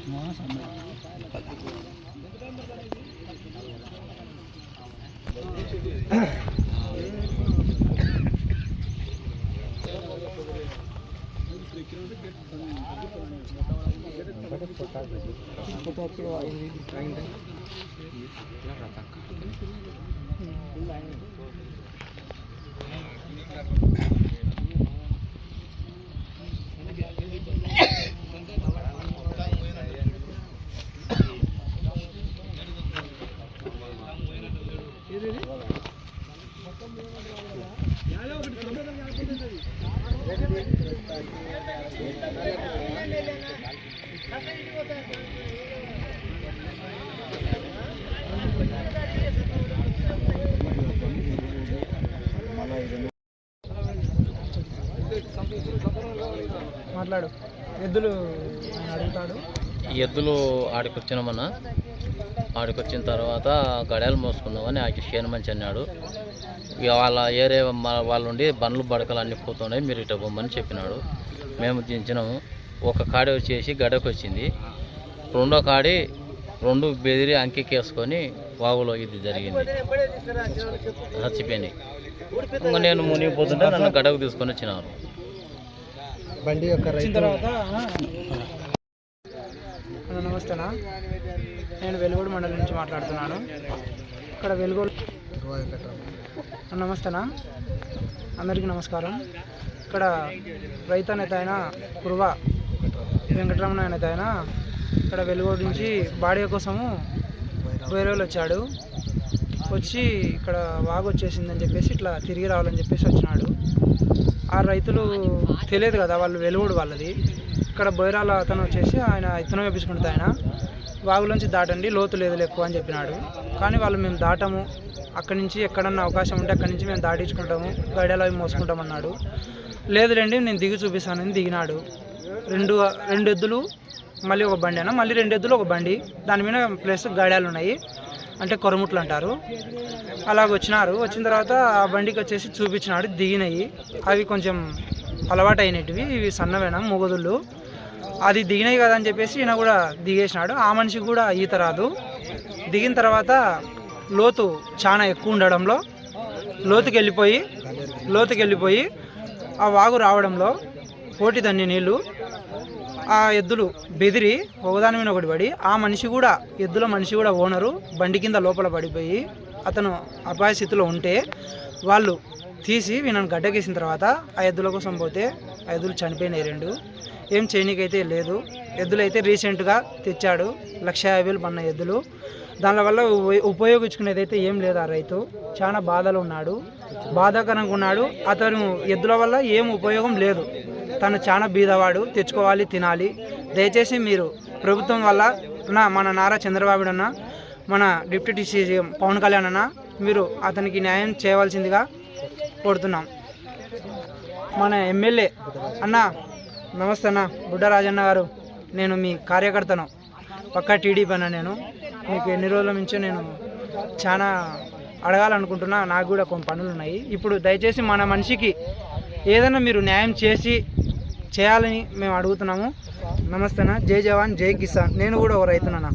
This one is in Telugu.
Photo మాట్లాడు. ఎద్దులు అడుగుతాడు. ఈ ఎద్దులు ఆడికొచ్చినామన్న. ఆడికొచ్చిన తర్వాత గడియాలు మోసుకున్నామని ఆకి చేను అన్నాడు. వాళ్ళ ఏరియా మా- వాళ్ళు ఉండి బండ్లు బడకలు అన్నీ పోతున్నాయి. మీరు ఇట పొమ్మని చెప్పినాడు. మేము దించినాము. ఒక కాడి వచ్చేసి గడకు వచ్చింది. రెండో కాడి రెండు బెదిరి అంకెకేసుకొని వాగులో ఇది జరిగింది. చచ్చిపోయినాయి ఇంకా నేను మునిగిపోతుంటే నన్ను గడకు తీసుకొని వచ్చినారు. బండి యొక్క నమస్తేనా? నేను వెలుగోడు మండలం నుంచి మాట్లాడుతున్నాను. ఇక్కడ వెలుగోడు నమస్తేనా. అందరికీ నమస్కారం. ఇక్కడ రైతు నేత ఆయన కురువ వెంకటరమణ నేత ఆయన ఇక్కడ వెలుగోడు నుంచి బాడీ కోసము వేరే వచ్చాడు. వచ్చి ఇక్కడ వాగు వచ్చేసిందని చెప్పేసి ఇట్లా తిరిగి రావాలని చెప్పేసి వచ్చినాడు. ఆ రైతులు తెలియదు కదా వాళ్ళు వెలుగుడు వాళ్ళది. ఇక్కడ బొయరాల అతను వచ్చేసి ఆయన ఇతను వేపించుకుంటుంది ఆయన. వాగులోంచి దాటండి లోతు లేదు ఎక్కువ అని చెప్పినాడు. కానీ వాళ్ళు మేము దాటము అక్కడి నుంచి ఎక్కడన్నా అవకాశం ఉంటే అక్కడి నుంచి మేము దాటించుకుంటాము గడియాలు అవి మోసుకుంటాం అన్నాడు లేదులేండి నేను దిగి చూపిస్తానని దిగినాడు. రెండు రెండు ఎద్దులు మళ్ళీ ఒక బండి అన్న మళ్ళీ రెండు ఎద్దులు ఒక బండి. దాని మీద ప్లస్ గడియాలు ఉన్నాయి. అంటే కొరముట్లు అంటారు. అలాగ వచ్చినారు. వచ్చిన తర్వాత ఆ బండికి వచ్చేసి చూపించినాడు దిగినాయి. అవి కొంచెం అలవాటు అయినటివి ఇవి సన్నవేనా మొగదుళ్ళు. అది దిగినాయి కదా అని చెప్పేసి ఈయన కూడా దిగేసినాడు. ఆ మనిషికి కూడా ఈత రాదు. దిగిన తర్వాత లోతు చాలా ఎక్కువ ఉండడంలో లోతుకి వెళ్ళిపోయి లోతుకి వెళ్ళిపోయి ఆ వాగు రావడంలో పోటీ దాన్ని నీళ్ళు ఆ ఎద్దులు బెదిరి ఒకదాని మీద ఒకటి పడి ఆ మనిషి కూడా ఎద్దుల మనిషి కూడా ఓనరు బండి కింద లోపల పడిపోయి అతను అపాయ స్థితిలో ఉంటే వాళ్ళు తీసి వీళ్ళని గడ్డకేసిన తర్వాత ఆ ఎద్దుల కోసం పోతే ఆ ఎద్దులు చనిపోయినాయి రెండు. ఏం చేయనీకైతే లేదు. ఎద్దులు అయితే రీసెంట్గా తెచ్చాడు. లక్ష యాభై వేలు పన్న ఎద్దులు. దానివల్ల ఉపయోగించుకునేది అయితే ఏం లేదు ఆ రైతు. చాలా బాధలో ఉన్నాడు. బాధాకరంగా ఉన్నాడు. అతను ఎద్దుల వల్ల ఏం ఉపయోగం లేదు. తను చాలా బీదవాడు. తెచ్చుకోవాలి తినాలి. దయచేసి మీరు ప్రభుత్వం వల్ల నా మన నారా చంద్రబాబు అన్న మన డిప్యూటీ సీఎం పవన్ కళ్యాణ్ అన్న మీరు అతనికి న్యాయం చేయవలసిందిగా కోరుతున్నాం. మన ఎమ్మెల్యే అన్న నమస్తే అన్న. బుడ్డ రాజన్న గారు నేను మీ కార్యకర్తను. పక్కా టీడీపీ అన్న నేను. మీకు ఎన్ని రోజుల నుంచో నేను చాలా అడగాలనుకుంటున్నా. నాకు కూడా కొన్ని పనులు ఉన్నాయి. ఇప్పుడు దయచేసి మన మనిషికి ఏదైనా మీరు న్యాయం చేసి చేయాలని మేము అడుగుతున్నాము. నమస్తేనా. జై జవాన్ జై కిసాన్. నేను కూడా ఒక రైతునన్నా.